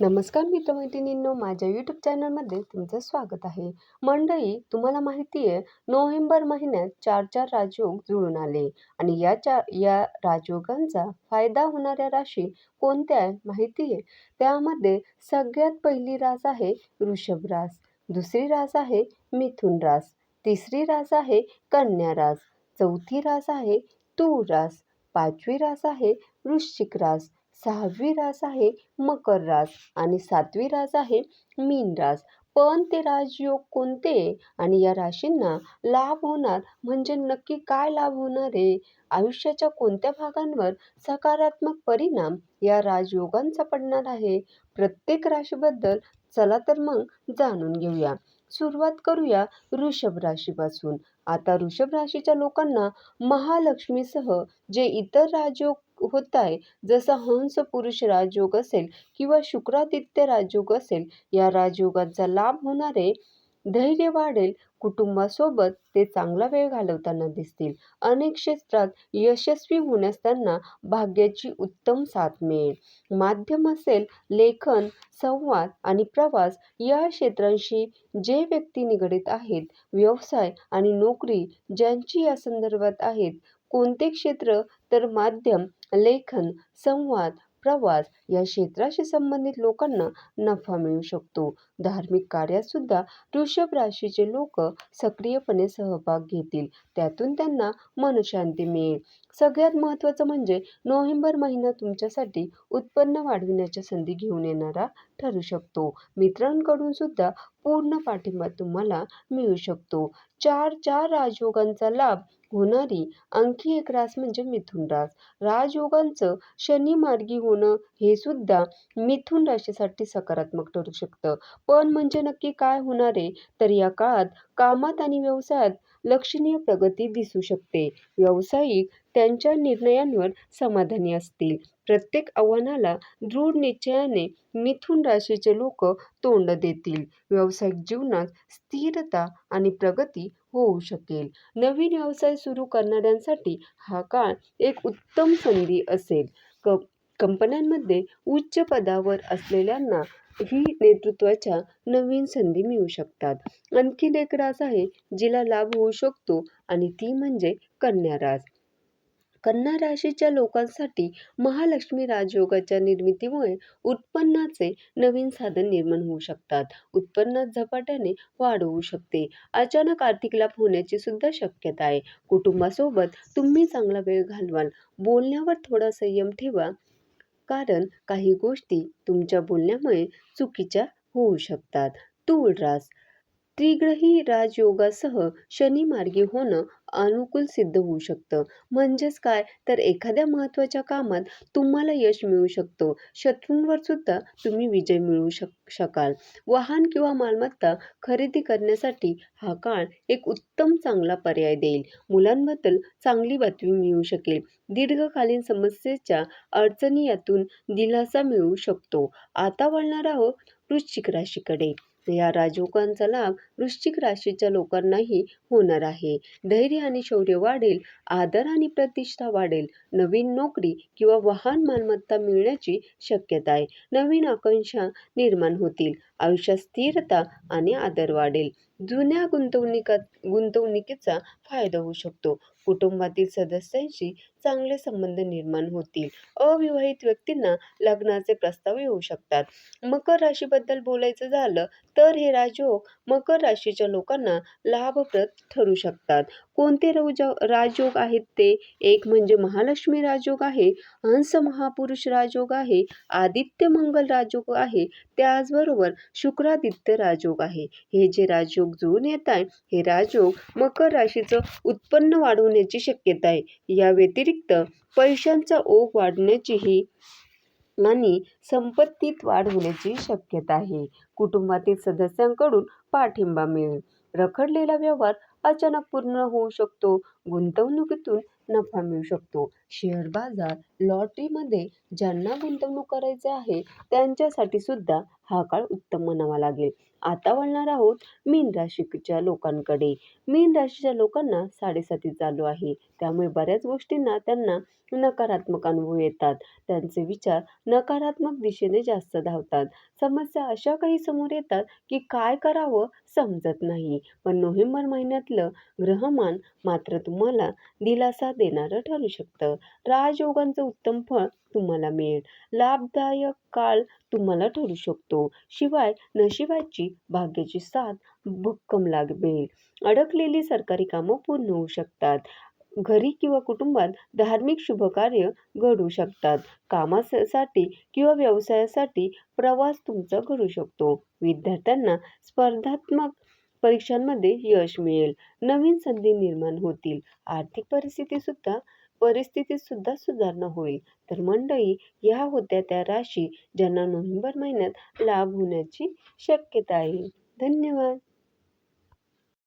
नमस्कार मित्रमैत्रिणींनो माझ्या यूट्यूब चॅनलमध्ये तुमचं स्वागत आहे. मंडळी तुम्हाला माहिती आहे नोव्हेंबर महिन्यात चार चार राजयोग जुळून आले आणि या चार या राजयोगांचा फायदा होणाऱ्या राशी कोणत्या आहे माहिती आहे? त्यामध्ये सगळ्यात पहिली रास आहे वृषभ रास दुसरी रास आहे मिथुन रास तिसरी रास आहे कन्या रास चौथी रास आहे तूळ रास पाचवी रास आहे वृश्चिक रास सहावी रास आहे मकर रास आणि सातवी रास आहे मीन रास पण ते राजयोग कोणते? आणि या राशींना लाभ होणार म्हणजे नक्की काय लाभ होणार आहे? आयुष्याच्या कोणत्या भागांवर सकारात्मक परिणाम या राजयोगांचा पडणार आहे? प्रत्येक राशीबद्दल चला तर मग जाणून घेऊया. सुरुवात करूया वृषभ राशीपासून. आता वृषभ राशीच्या लोकांना महालक्ष्मीसह जे इतर राजयोग होत आहे जसा हंस पुरुष राजयोग असेल किंवा शुक्रादित्य राजयोग असेल या राजयोगाचा लाभ होणारे धैर्य वाढेल कुटुंबासोबत ते चांगला वेळ घालवताना दिसतील. अनेक क्षेत्रात यशस्वी होण्यास त्यांना भाग्याची उत्तम साथ मिळेल. माध्यम असेल लेखन संवाद आणि प्रवास या क्षेत्रांशी जे व्यक्ती निगडीत आहेत व्यवसाय आणि नोकरी ज्यांची या संदर्भात आहेत कोणते क्षेत्र तर माध्यम लेखन संवाद प्रवास या क्षेत्राशी संबंधित लोकांना नफा मिळू शकतो. धार्मिक कार्यात सुद्धा वृषभ राशीचे लोक सक्रियपणे सहभाग घेतील. त्यातून त्यांना मनशांती मिळेल. सगळ्यात महत्त्वाचं म्हणजे नोव्हेंबर महिना तुमच्यासाठी उत्पन्न वाढविण्याच्या संधी घेऊन येणारा ठरू शकतो. मित्रांकडून सुद्धा पूर्ण पाठिंबा तुम्हाला मिळू शकतो. चार चार राजयोगांचा लाभ होणारी आणखी एक रास म्हणजे मिथुन रास. राजयोगांचं शनी मार्गी होणं हे सुद्धा मिथुन राशीसाठी सकारात्मक ठरू शकतं. पण म्हणजे नक्की काय होणार आहे? तर या काळात कामात आणि व्यवसायात लक्षणीय प्रगती दिसू शकते. व्यावसायिक त्यांच्या निर्णयांवर समाधानी असतील. प्रत्येक आव्हानाला दृढ निश्चयाने मिथुन राशीचे लोक तोंड देतील. व्यावसायिक जीवनात स्थिरता आणि प्रगती होऊ शकेल. नवीन व्यवसाय सुरू करणाऱ्यांसाठी हा काळ एक उत्तम संधी असेल. क कंपन्यांमध्ये उच्च पदावर असलेल्यांना ही नेतृत्वाच्या नवीन संधी मिळू शकतात. आणखी एक रास आहे जिला लाभ होऊ शकतो आणि ती म्हणजे कन्या रास कन्या राशीच्या लोकांसाठी महालक्ष्मी राजयोगाच्या निर्मितीमुळे उत्पन्नाचे नवीन साधन निर्माण होऊ शकतात. उत्पन्नात झपाट्याने वाढ होऊ शकते. अचानक आर्थिक लाभ होण्याची सुद्धा शक्यता आहे. कुटुंबासोबत तुम्ही चांगला वेळ घालवाल. बोलण्यावर थोडा संयम ठेवा. कारण काही गोष्टी तुमच्या बोलण्यामुळे चुकीच्या होऊ शकतात. तूळ रास त्रिग्रही राजयोगासह शनी मार्गी होणं अनुकूल सिद्ध होऊ शकतं. म्हणजेच काय? तर एखाद्या महत्त्वाच्या कामात तुम्हाला यश मिळू शकतो. शत्रूंवर सुद्धा तुम्ही विजय मिळवू शक शकाल. वाहन किंवा मालमत्ता खरेदी करण्यासाठी हा काळ एक उत्तम चांगला पर्याय देईल. मुलांबद्दल चांगली बातमी मिळू शकेल. दीर्घकालीन समस्येच्या अडचणी यातून दिलासा मिळू शकतो. आता वळणार आहोत वृश्चिक राशीकडे. या राजयोगांचा लाभ वृश्चिक राशीच्या लोकांनाही होणार आहे. धैर्य आणि शौर्य वाढेल आदर आणि प्रतिष्ठा वाढेल नवीन नोकरी किंवा वाहन मालमत्ता मिळण्याची शक्यता आहे. नवीन आकांक्षा निर्माण होतील. आयुष्यात स्थिरता आणि आदर वाढेल. जुन्या गुंतवणुका गुंतवणुकीचा फायदा होऊ शकतो. कुटुंबातील सदस्यांशी चांगले संबंध निर्माण होतील. अविवाहित व्यक्तींना लग्नाचे प्रस्ताव येऊ शकतात. मकर राशीबद्दल बोलायचं झालं तर हे राजयोग मकर राशीच्या लोकांना लाभप्रद ठरू शकतात. कोणते रौज राजयोग आहेत ते? एक म्हणजे महालक्ष्मी राजयोग आहे हंस महापुरुष राजयोग आहे आदित्य मंगल राजयोग आहे त्याचबरोबर शुक्रादित्य राजयोग आहे. हे जे राजयोग जुळून येत आहे हे राजयोग मकर राशीचं उत्पन्न वाढवण्याची शक्यता आहे. या व्यतिरिक्त पैशांचा ओघ वाढण्याचीही आणि संपत्तीत वाढ होण्याची शक्यता आहे. कुटुंबातील सदस्यांकडून पाठिंबा मिळेल. रखडलेला व्यवहार अचानक पूर्ण होऊ शकतो. गुंतवणुकीतून नफा मिळू शकतो. शेअर बाजार लॉटरीमध्ये ज्यांना गुंतवणूक करायचे आहे त्यांच्यासाठी सुद्धा हा काळ उत्तम म्हणावा लागेल. आता वळणार आहोत मीन राशीच्या लोकांकडे. मीन राशीच्या लोकांना साडेसाती चालू आहे. त्यामुळे बऱ्याच गोष्टींना त्यांना नकारात्मक अनुभव येतात. त्यांचे विचार नकारात्मक दिशेने जास्त धावतात. समस्या अशा काही समोर येतात की काय करावं समजत नाही. पण नोव्हेंबर महिन्यातलं ग्रहमान मात्र तुम्हाला दिलासा देणारं ठरू शकतं. राजयोगांचं उत्तम फळ तुम्हाला मिळेल. लाभदायक काळ तुम्हाला ठरू शकतो. शिवाय नशिबाची भाग्याची साथ भक्कम लागेल अडकलेली सरकारी कामं पूर्ण होऊ शकतात. घरी किंवा कुटुंबात धार्मिक शुभकार्य घडू शकतात. कामासाठी किंवा व्यवसायासाठी प्रवास तुमचा घडू शकतो. विद्यार्थ्यांना स्पर्धात्मक परीक्षांमध्ये यश मिळेल. नवीन संधी निर्माण होतील. आर्थिक परिस्थितीसुद्धा परिस्थितीत सुद्धा सुधारणा होईल. तर मंडळी या होत्या त्या राशी ज्यांना नोव्हेंबर महिन्यात लाभ होण्याची शक्यता आहे. धन्यवाद.